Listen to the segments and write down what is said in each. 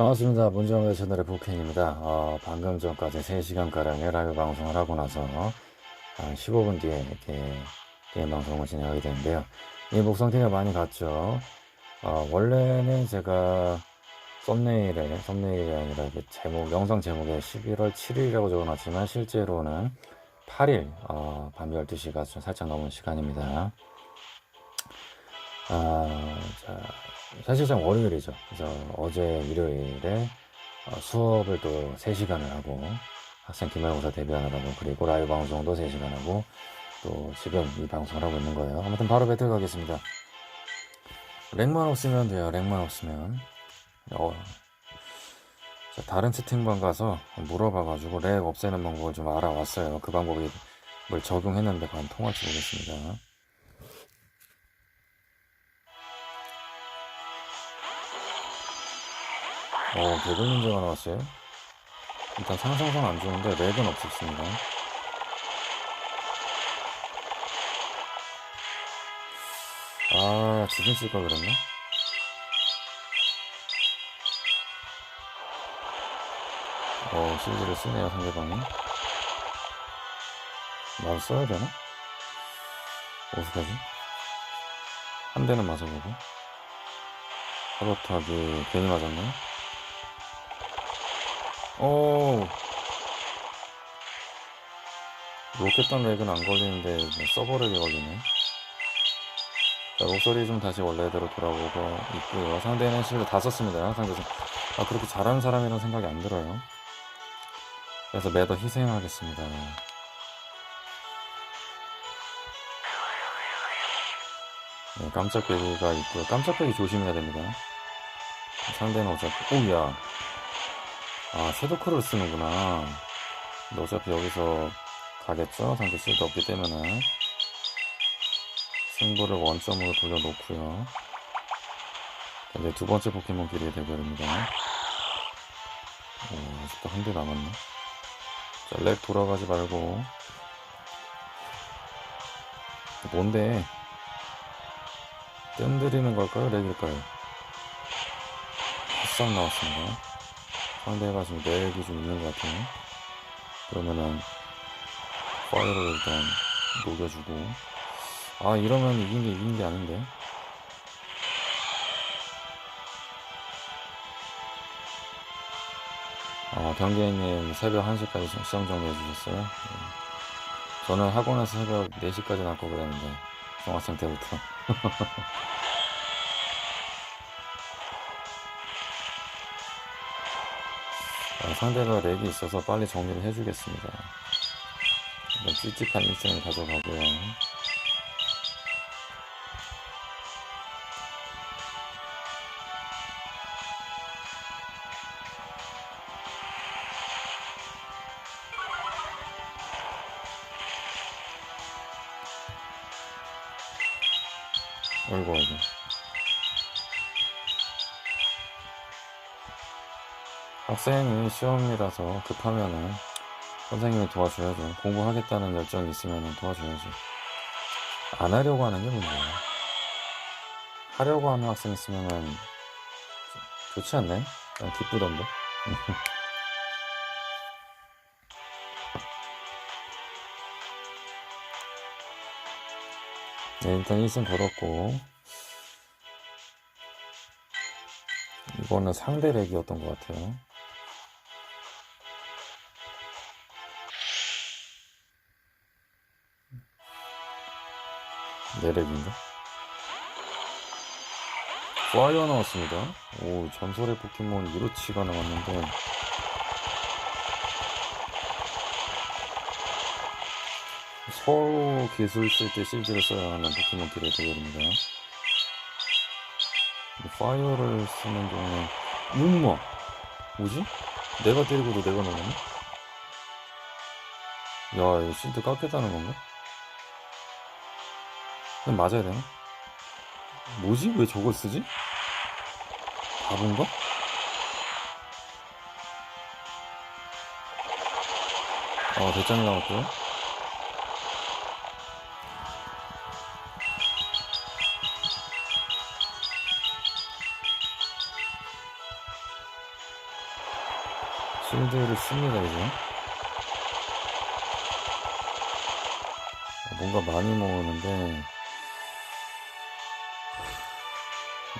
반갑습니다. 문정의 채널의 부캔입니다. 어, 방금 전까지 3시간가량의 라이브 방송을 하고 나서 한 15분 뒤에 이렇게 게임 방송을 진행하게 되는데요. 이 목 상태가 많이 갔죠. 어, 원래는 제가 썸네일에, 썸네일이 아니라 이게 제목, 영상 제목에 11월 7일이라고 적어놨지만 실제로는 8일, 어, 밤 12시가 좀 살짝 넘은 시간입니다. 아, 자, 사실상 월요일이죠. 그래서 어제 일요일에 어, 수업을 또 3시간을 하고 학생 기말고사 대비하느라고 그리고 라이브 방송도 3시간 하고 또 지금 이 방송을 하고 있는 거예요. 아무튼 바로 배틀 가겠습니다. 렉만 없으면 돼요. 렉만 없으면. 어, 자, 다른 채팅방 가서 물어봐가지고 렉 없애는 방법을 좀 알아왔어요. 그 방법을 적용했는데 과연 통할지 모르겠습니다. 어, 개별 문제가 나왔어요. 일단 상상상 안 좋은데 렉은 없었습니다. 아, 지진 쓸까 그랬나? 어, 실드를 쓰네요, 상대방이. 나도 써야 되나? 어떡하지? 한 대는 맞아보고. 사보타기 괜히 맞았네. 오. 로켓단 렉은 안 걸리는데 서버렉이 걸리네. 자, 목소리 좀 다시 원래대로 돌아오고 있고요. 상대는 실드 다 썼습니다. 상대에서 아, 그렇게 잘하는 사람이라는 생각이 안 들어요. 그래서 매더 희생하겠습니다. 네, 깜짝배기가 있고요. 깜짝배기 조심해야 됩니다. 상대는 어차피, 오우야. 아, 섀도크를 쓰는구나. 근데 어차피 여기서 가겠죠? 상대 실드 없기 때문에. 승부를 원점으로 돌려놓고요. 이제 두 번째 포켓몬끼리의 대결입니다. 어, 아직도 한 대 남았네. 자, 렉 돌아가지 말고. 뭔데? 뜸들이는 걸까요? 렉일까요? 햇싹 나왔습니다. 상대가 지금 렉이 좀 있는 것 같아요. 그러면은, 파이어를 일단 녹여주고. 아, 이러면 이긴 게 이긴 게 아닌데. 아, 병계님 새벽 1시까지 시험 정리해 주셨어요. 네. 저는 학원에서 새벽 4시까지 낳고 그랬는데, 중학생 때부터. 상대가 렉이 있어서 빨리 정리를 해주겠습니다. 찝찝한 일정을 가져가고요. 어이구 어 학생이 시험이라서 급하면은 선생님이 도와줘야죠. 공부하겠다는 열정이 있으면 도와줘야죠. 안 하려고 하는 게 문제예요. 하려고 하는 학생 있으면은 좋지 않나요? 난 기쁘던데? 네, 일단 1승 걸었고. 이거는 상대 렉이었던 것 같아요 내 렉인가? 파이어 나왔습니다 오 전설의 포켓몬 이로치가 나왔는데 서로 기술 쓸 때 실드를 써야 하는 포켓몬끼리의 대결입니다. 파이어를 쓰는 동안에 우마 뭐지? 내가 때리고도 내가 나오네? 야 이거 실드 깎였다는 건가? 그냥 맞아야 되나? 뭐지? 왜 저걸 쓰지? 바본가? 아 대장이 나왔고요 실드를 씁니다 이제 아, 뭔가 많이 모으는데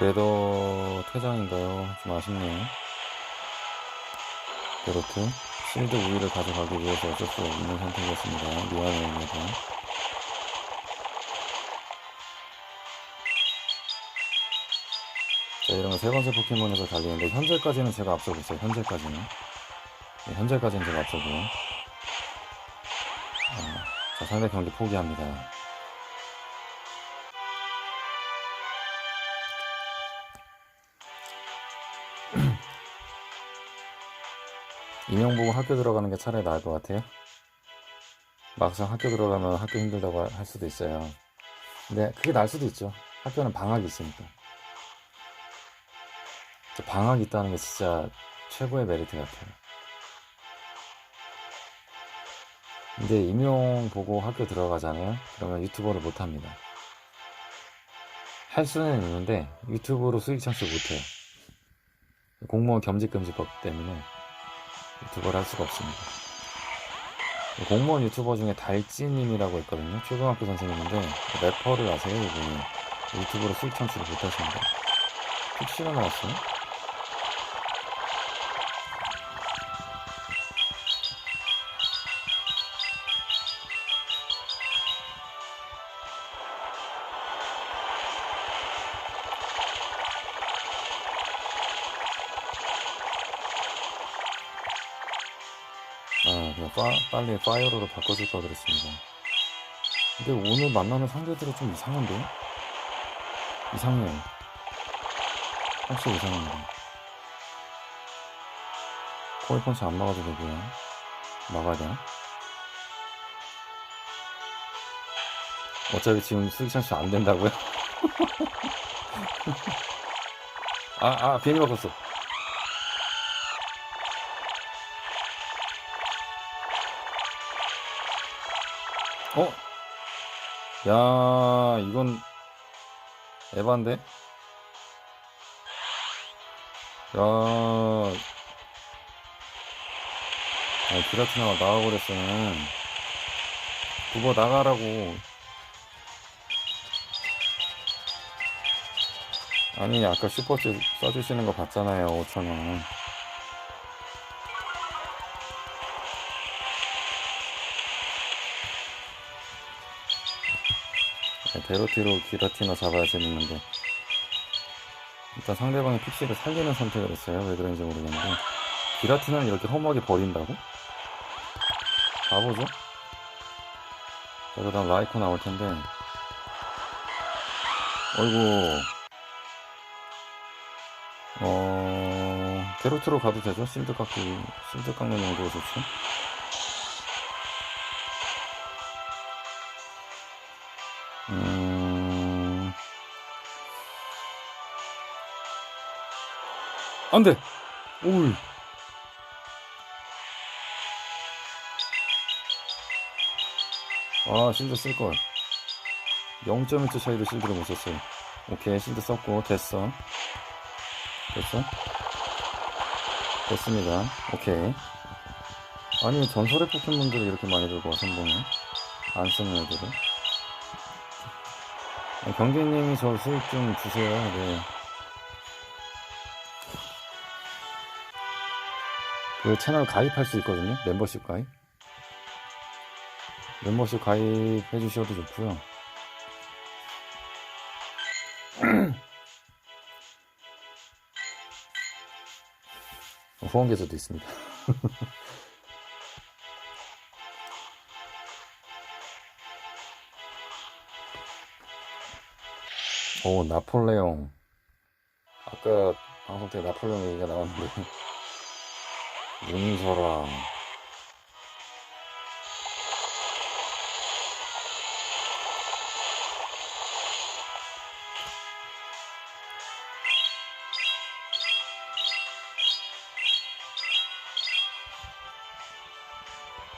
레더 퇴장인가요? 좀 아쉽네요. 이렇게 실드 우위를 가져가기 위해서 어쩔 수 없는 선택이었습니다. 미안해요 레더 자 이러면 세 번째 포켓몬에서 달리는데 현재까지는 제가 앞서고 있어요. 현재까지는. 네, 현재까지는 제가 앞서고요. 아, 자 상대 경기 포기합니다 인형 보고 학교 들어가는 게 차라리 나을 것 같아요 막상 학교 들어가면 학교 힘들다고 할 수도 있어요 근데 그게 나을 수도 있죠 학교는 방학이 있으니까 방학이 있다는 게 진짜 최고의 메리트 같아요. 근데 임용 보고 학교 들어가잖아요? 그러면 유튜버를 못 합니다. 할 수는 있는데 유튜브로 수익 창출 못 해요. 공무원 겸직금지법 때문에 유튜버를 할 수가 없습니다. 공무원 유튜버 중에 달찌님이라고 있거든요. 초등학교 선생님인데 래퍼를 아세요? 이분이 유튜브로 수익 창출을 못 하십니다. 픽시가 나왔어요? 파, 빨리 파이어로로 바꿔줄 걸 그랬습니다. 근데 오늘 만나는 상대들이 좀 이상한데? 이상해요. 확실히 이상합니다. 코이 펀치 안 막아도 되고요. 막아야? 어차피 지금 수익 찬스 안 된다고요? 아, 아, 괜히 바꿨어. 어? 야, 이건 에반데? 야, 아, 기라티나가 나와버렸으면 그거 나가라고. 아니, 아까 슈퍼챗 써주시는 거 봤잖아요, 5천원. 베로티로 기라티나 잡아야 재밌는데. 일단 상대방의 픽시를 살리는 선택을 했어요. 왜 그런지 모르겠는데. 기라티나는 이렇게 허무하게 버린다고? 자 그다음 라이코 나올 텐데. 어이구. 어... 게로트로 가도 되죠? 실드 깎기 실드 깎는 용도로 좋죠 음... 안 돼! 오이. 아, 실드 쓸걸. 0.1초 차이로 실드를 못 썼어요. 오케이, 실드 썼고, 됐어. 됐어? 됐습니다. 오케이. 아니, 전설의 포켓몬들을 이렇게 많이 들고 와, 선봉에. 안 쓰는 애들을. 아, 경기님이 저 수익 좀 주세요. 네. 그 채널 가입할 수 있거든요. 멤버십 가입. 멤버십 가입해 주셔도 좋고요. 후원 계좌도 있습니다. 오, 나폴레옹. 아까 방송 때 나폴레옹 얘기가 나왔는데, 문서랑,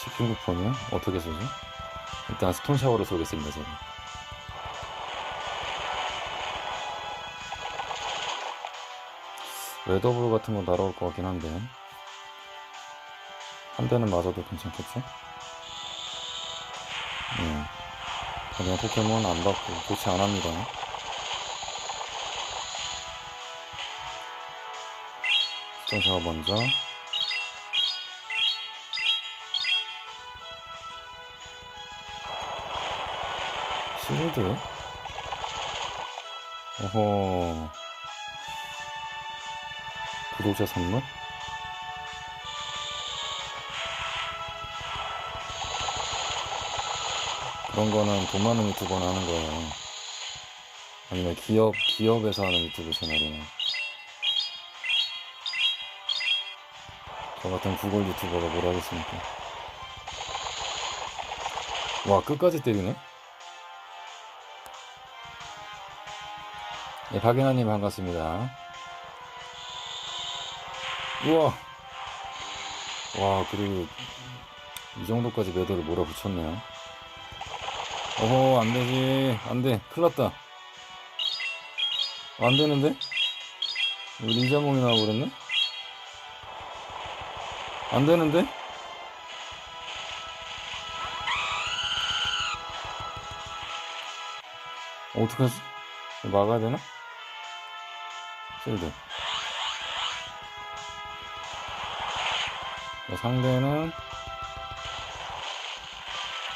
치킨 쿠폰이요? 어떻게 쓰지? 일단 스톤 샤워를 쏘겠습니다, 제가. 레더블 같은 거 날아올 것 같긴 한데 한 대는 맞아도 괜찮겠지? 음. 그냥 포켓몬 안 받고 교체 안 합니다. 시청자가 먼저 실드? 어허 구독자 선물? 그런 거는 돈 많은 유튜버나 하는 거예요. 아니면 기업, 기업에서 하는 유튜브 채널이나. 저 같은 구글 유튜버가 뭘 하겠습니까? 와, 끝까지 때리네? 네, 박연아님 반갑습니다. 우와! 와, 그리고 이 정도까지 매도를 몰아붙였네요. 어허, 안 되지. 안 돼. 큰일 났다. 안 되는데? 우리 리자몽이 나와버렸네? 안 되는데? 어떡하지? 막아야 되나? 실드. 자, 상대는.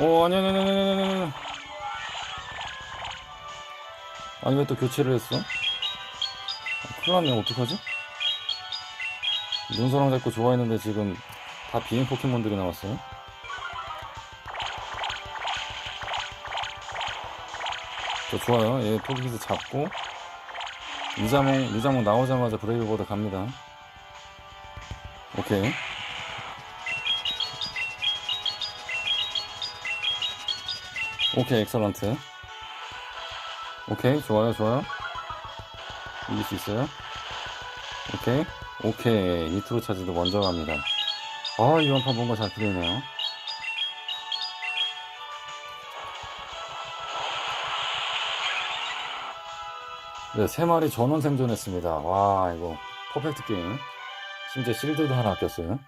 오 아니야 아니야 아니 아니 아니 아니. 아니면 또 교체를 했어? 아, 큰일 났네 어떡하지? 눈사랑 잡고 좋아했는데 지금 다 비행 포켓몬들이 나왔어요? 자, 좋아요. 예, 얘 포켓에서 잡고. 유자몽 유자몽 나오자마자 브레이브보드 갑니다. 오케이. 오케이 엑설런트 오케이 좋아요 좋아요 이길 수 있어요 오케이 오케이 니트로 차지도 먼저 갑니다 아 이번 판 뭔가 잘 풀리네요 네, 세 마리 전원 생존했습니다. 와, 이거 퍼펙트 게임. 심지어 실드도 하나 아꼈어요.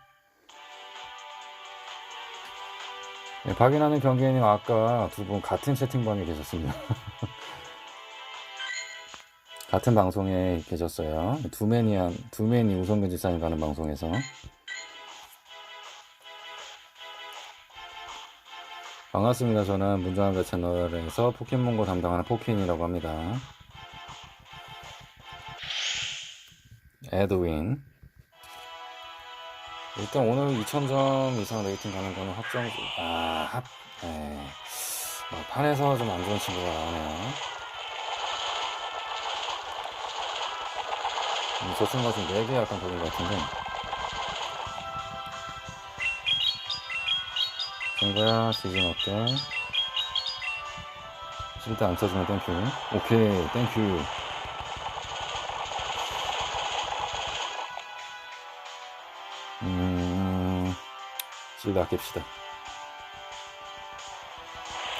네, 박인하는 경기님 아까 두 분 같은 채팅방에 계셨습니다. 같은 방송에 계셨어요. 두맨이한 두맨이 우성근 지사님 가는 방송에서 반갑습니다. 저는 문정한배 채널에서 포켓몬고 담당하는 포켓이라고 합니다. 에드윈 일단 오늘 2000점 이상 레이팅 가는 거는 확정. 아 합, 에 어, 판에서 좀 안 좋은 친구가 나오네요. 음, 저 친구가 지금 4개 약간 돌린 것 같은데. 친구야 시즌 어때? 실드 안 쳐주면 땡큐. 오케이 땡큐 실드 아낍시다.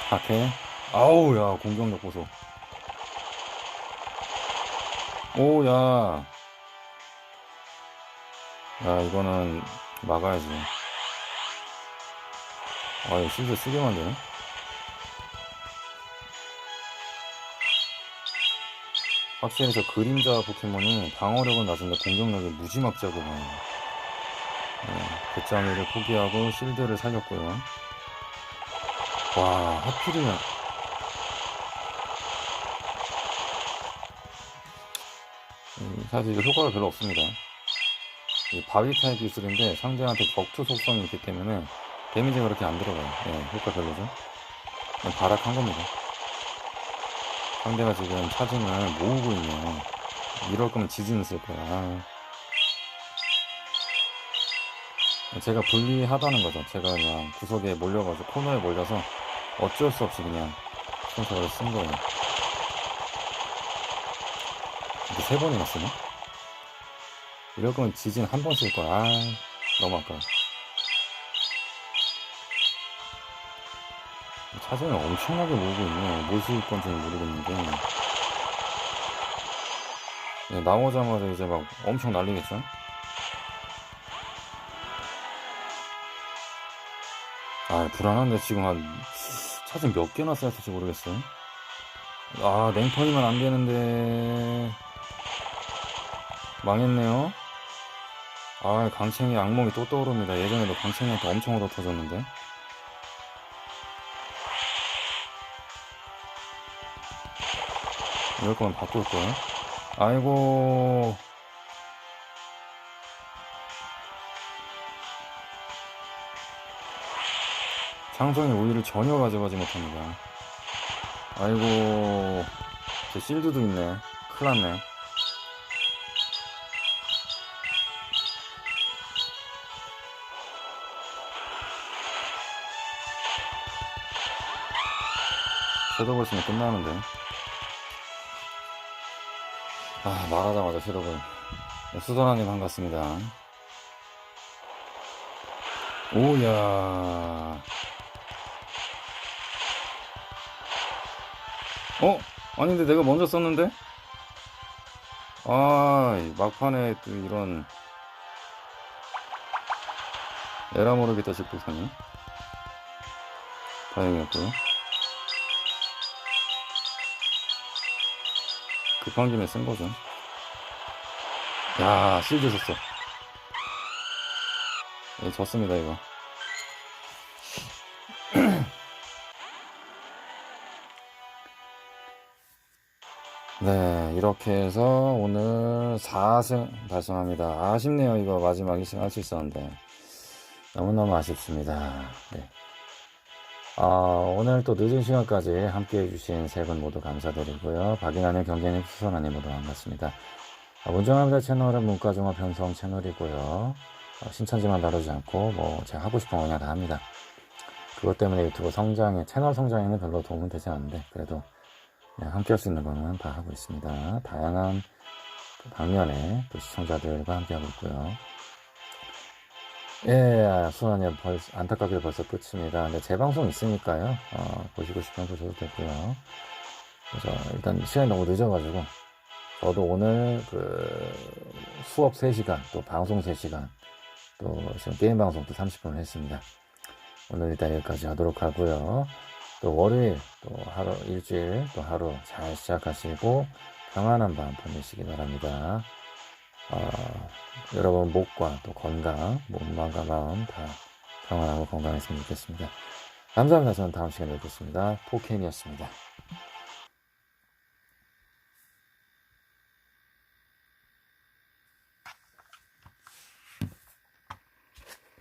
하케. 아우, 야, 공격력 보소. 오, 야. 야, 이거는 막아야지. 아, 이 실드 쓰게 만드네. 확실히 저 그림자 포켓몬이 방어력은 낮은데 공격력이 무지막지하게 많아요. 네, 배짱이를 포기하고 실드를 살렸고요. 와, 하필이면. 음, 사실 이거 효과가 별로 없습니다. 이 바위 타입 기술인데 상대한테 격투 속성이 있기 때문에 데미지가 그렇게 안 들어가요. 예, 효과 별로죠. 발악한 겁니다. 상대가 지금 차징을 모으고 있네요. 이럴 거면 지진을 쓸 거야. 제가 불리하다는 거죠. 제가 그냥 구석에 몰려가지고 코너에 몰려서 어쩔 수 없이 그냥 순서를 쓴 거예요. 이게 세 번이나 쓰네? 이럴 거면 지진 한 번 쓸 거야. 아, 너무 아까워. 차징을 엄청나게 모으고 있네. 뭘쓸 건지는 모르겠는데. 네, 나오자마자 이제 막 엄청 날리겠죠? 아, 불안한데 지금 한 차좀 몇 개나 써야 될지 모르겠어. 아, 냉턴이면 안 되는데. 망했네요. 아, 강챙이 악몽이 또 떠오릅니다. 예전에도 강챙이한테 엄청 얻어 터졌는데. 이럴 거면 바꿀걸. 아이고. 장성이 우위를 전혀 가져가지 못합니다. 아이고. 제 실드도 있네. 큰일 났네. 섀도우 있으면 끝나는데. 아, 말하자마자 섀도우. 수선아님 반갑습니다. 오야. 어? 아닌데 내가 먼저 썼는데? 아, 이 막판에 또 이런 에라 모르겠다 싶고 사니 다행이었고요. 급한 김에 쓴 거죠. 야, 실드 줬어. 예, 졌습니다, 이거. 네, 이렇게 해서 오늘 4승 달성합니다. 아쉽네요, 이거 마지막 2승 할 수 있었는데. 너무너무 아쉽습니다. 네. 아, 오늘 또 늦은 시간까지 함께 해주신 세 분 모두 감사드리고요. 박인환의 경제님, 수선아님 모두 반갑습니다. 아, 문정합니다 채널은 문과종합 편성 채널이고요. 어, 신천지만 다루지 않고, 뭐, 제가 하고 싶은 거 그냥 다 합니다. 그것 때문에 유튜브 성장에, 채널 성장에는 별로 도움은 되지 않는데, 그래도 네, 함께 할 수 있는 거는 다 하고 있습니다. 다양한 그 방면에 또 시청자들과 함께 하고 있고요. 예, 수원이 벌 안타깝게 벌써 끝입니다. 근데 재방송 있으니까요. 어, 보시고 싶으면 보셔도 되고요. 그래서 일단 시간이 너무 늦어가지고 저도 오늘 그 수업 3시간 또 방송 3시간 또 지금 게임 방송도 30분을 했습니다. 오늘 일단 여기까지 하도록 하고요. 또 월요일 또 하루 일주일 또 하루 잘 시작하시고 평안한 밤 보내시기 바랍니다. 어, 여러분 목과 또 건강, 몸과 마음 다 평안하고 건강했으면 좋겠습니다. 감사합니다. 저는 다음 시간에 뵙겠습니다. 포켄이었습니다.